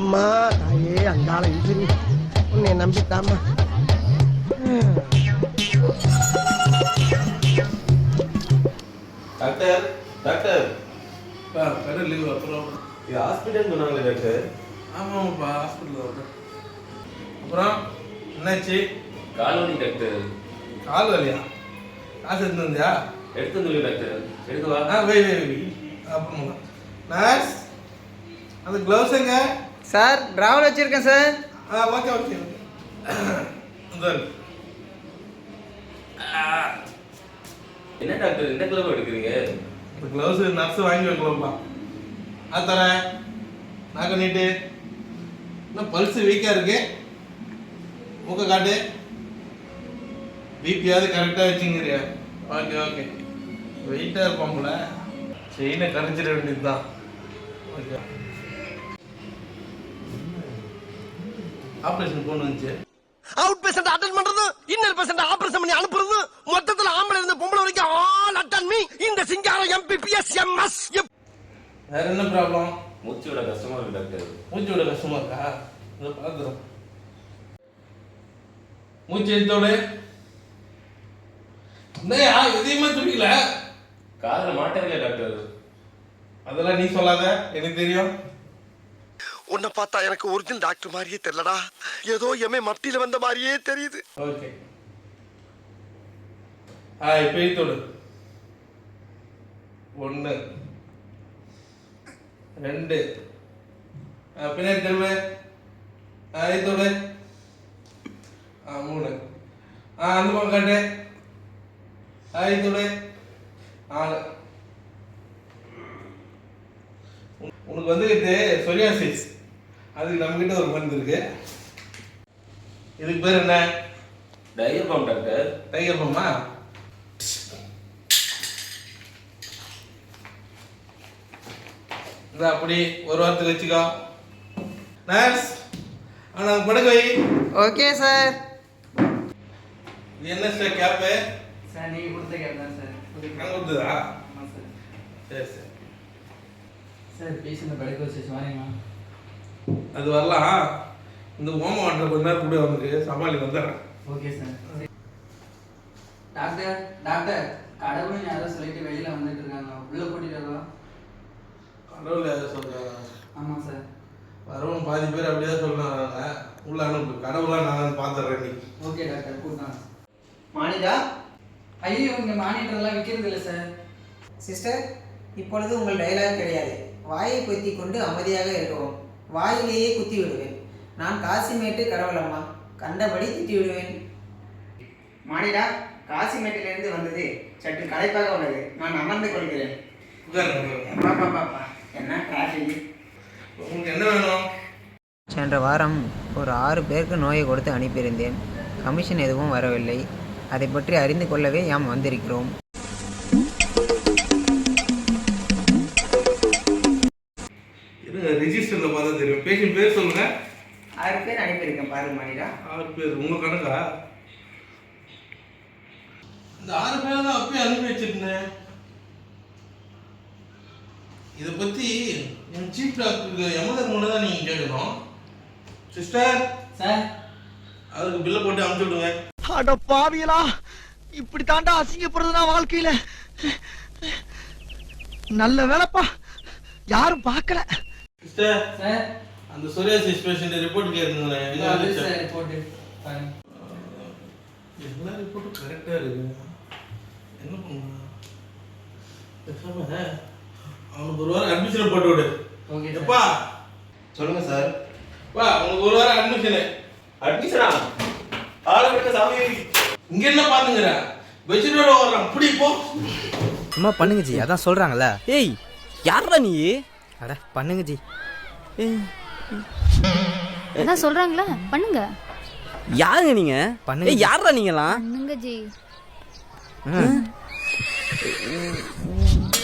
அம்மா தாயே அங்காள ஈஸ்வரி உன்னை நம்பித்தாம்மா. Doctor doctor. கடை லீவ் அப்புறம். இது ஹாஸ்பிட்டல் சொன்னாங்களே டாக்டர். ஆமாம்ப்பா ஹாஸ்பிட்டல் தான் அப்புறம் என்னாச்சு? கால் வலி டாக்டர். கால் வலியா? காசு எடுத்து வந்தியா? எடுத்து வந்து டாக்டர். எடுத்து வா. ஆ வை வை வை. அப்புறம். நர்ஸ் அந்த க்ளவுஸ் எங்க? சார் டிராவல் வச்சிருக்கேன் சார். ஆ ஓகே ஓகே. என்ன டாக்டர் இந்த கிளம்பு எடுக்கிறீங்க? இந்த க்ளவுஸ் நர்ஸ் வாங்கி வைக்கலாம்ப்பா ஆ தரேன். நாக்க நீட்டு. இன்னும் பல்ஸ் வீக்காக இருக்கு. மூக்க காட்டு. பிபியாவது கரெக்டாக வச்சுங்கிறியா? Okay okay. வெயிட்டாக இருப்பாம்ல செயினை கரைச்சிட வேண்டியது தான் ஓகே. ஆப்ரேஷன் கொண்டு வந்துச்சு அவுட் பேஷண்ட் அட்டன் பண்றது இன்னர் பேஷண்ட் ஆபரேஷன் பண்ணி அனுப்புறது மொத்தத்துல ஆம்பளை இருந்து பொம்பளை வரைக்கும் ஆல் அட்டன் மீ இந்த சிங்காரம் எம்பிபிஎஸ் எம்எஸ் வேற என்ன ப்ராப்ளம் மூச்சு விட கஷ்டமா இருக்கு டாக்டர் மூச்சு விட கஷ்டமா இருக்கா? இதை பார்த்துறோம் மூச்சு எடுத்தோடு என்னையா எதையுமே துடிக்கல. காதுல மாட்டவே டாக்டர் அதெல்லாம் நீ சொல்லாத எனக்கு தெரியும். உன்னை பார்த்தா எனக்கு ஒரிஜினல் டாக்டர் மாதிரியே தெரியலடா. ஏதோ எம்ஏ மத்தியில வந்த மாதிரியே தெரியுது. ஓகே ஹாய் பேய் தொடு. ஒன்று ரெண்டு. ஆ, பின்னாடி திரும்ப. ஹாய் தொடு. ஆ மூணு. ஆ அந்த பக்கம் காட்டு. ஹாய் தொடு. நாலு. உனக்கு வந்துக்கிட்டு சொரியாசிஸ். அதுக்கு நம்மக்கிட்ட ஒரு மருந்து இருக்கு. இதுக்கு பேர் என்ன? டயர் பாம் டாக்டர் டைகர் பம்மா இந்த அப்படி ஒரு வாரத்துக்கு வச்சுக்கோ. நர்ஸ் அவனை படுக்க வை. ஓகே சார் இது என்ன சார் கேப்பு சார் நீங்கள் கொடுத்த கேப் தான் சார் நான் கொடுத்ததா? ஆமாம் சார் சரி சரி. சார் பேசுங்க படுக்க வச்சு சாரிம்மா அது வரலாம். இந்த ஓம வாட்டர் கொஞ்ச நேரம் கூட அவனுக்கு சமாளி வந்துடுறேன். Okay sir. டாக்டர் டாக்டர் கடவுள்னு யாரோ சொல்லிட்டு வெளியில வந்துட்டு இருக்காங்க. உள்ள கூட்டிட்டு வரலாம் கடவுள் யாரை சொல்றாங்க. ஆமாம் சார். வரவன் பாதி பேர் அப்படியே சொல்றாங்க. உள்ள அனுப்பு. கடவுளாக நான் பார்த்துடுறேன் நீ. ஓகே டாக்டர் கூட்டான் மானிடா ஐயோ இங்கே மானிட்டர்லாம் விற்கிறது இல்லை சார். சிஸ்டர் இப்பொழுது உங்கள் டயலாக் கிடையாது. வாயை பொத்தி கொண்டு அமைதியாக இருக்கவும். வாயிலேயே குத்தி விடுவேன் நான் காசிமேட்டு கடவுளம்மா. கண்டபடி திட்டி விடுவேன் மானிடா காசிமேட்டிலிருந்து வந்தது சற்று களைப்பாக உள்ளது. நான் அமர்ந்து கொள்கிறேன். உட்காருங்க. பாப்பா பாப்பா என்ன டிராஃபிக் உங்களுக்கு என்ன வேணும்? சென்ற வாரம் ஒரு ஆறு பேருக்கு நோயை கொடுத்து அனுப்பியிருந்தேன். கமிஷன் எதுவும் வரவில்லை. அதை பற்றி அறிந்து கொள்ளவே யாம் வந்திருக்கிறோம். பேஷண்ட் பேர் சொல்லுங்க. ஆறு பேர் அனுப்பியிருக்கேன் பாருங்க மானிடா. ஆறு பேர் உங்க கணக்கா? இந்த ஆறு பேர் தான் அப்பயே அனுப்பி வச்சிருந்தேன். இதை பத்தி என் சீஃப் டாக்டருக்கு எமதர் முன்னே தான் நீங்க கேட்கணும். Sister sir. அவருக்கு பில்லை போட்டு அனுப்பிச்சு விடுங்க. அட பாவியலா இப்படி தாண்டா அசிங்கப்படுறது நான் வாழ்க்கையில. நல்ல வேலைப்பா யாரும் பார்க்கல. Sister sir. அந்த சொரியாசிஸ் பேஷண்ட் ரிப்போர்ட் கேட்டுங்களேன் இது அது சார் ரிப்போர்ட்டு பாருங்க. எல்லா ரிப்போர்ட்டும் கரெக்டாக இருக்கு. என்ன பேசாம அவனுக்கு ஒரு வாரம் அட்மிஷன் போட்டு விடு. ஓகே சார் எப்பா? சொல்லுங்க சார் வா உனக்கு ஒரு வாரம் அட்மிஷனு அட்மிஷனா ஆளை விட்ட சாமி. இங்க என்ன பாத்துங்கிற பெட்ஷீட்டோட வர்றான் அப்படி போ. அம்மா பண்ணுங்க ஜி. அதான் சொல்றாங்கல்ல. ஏய் யாரா நீ? அட பண்ணுங்க ஜி. ஏய், அதான் சொல்றாங்களா? பண்ணுங்க. யாருங்க நீங்க? பண்ணுங்க யாரா நீங்களாம் பண்ணுங்க ஜி.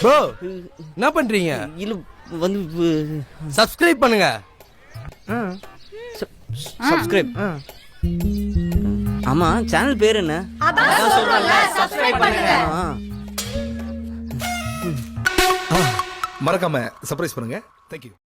ப்ரோ என்ன பண்றீங்க? இல்ல வந்து சப்ஸ்கிரைப் பண்ணுங்க. சப்ஸ்கிரைப் ஆமா சேனல் பேர் என்ன? அதான் சொல்றாங்க சப்ஸ்கிரைப் பண்ணுங்க. மறக்காம சர்ப்ரைஸ் பண்ணுங்க. தேங்க்யூ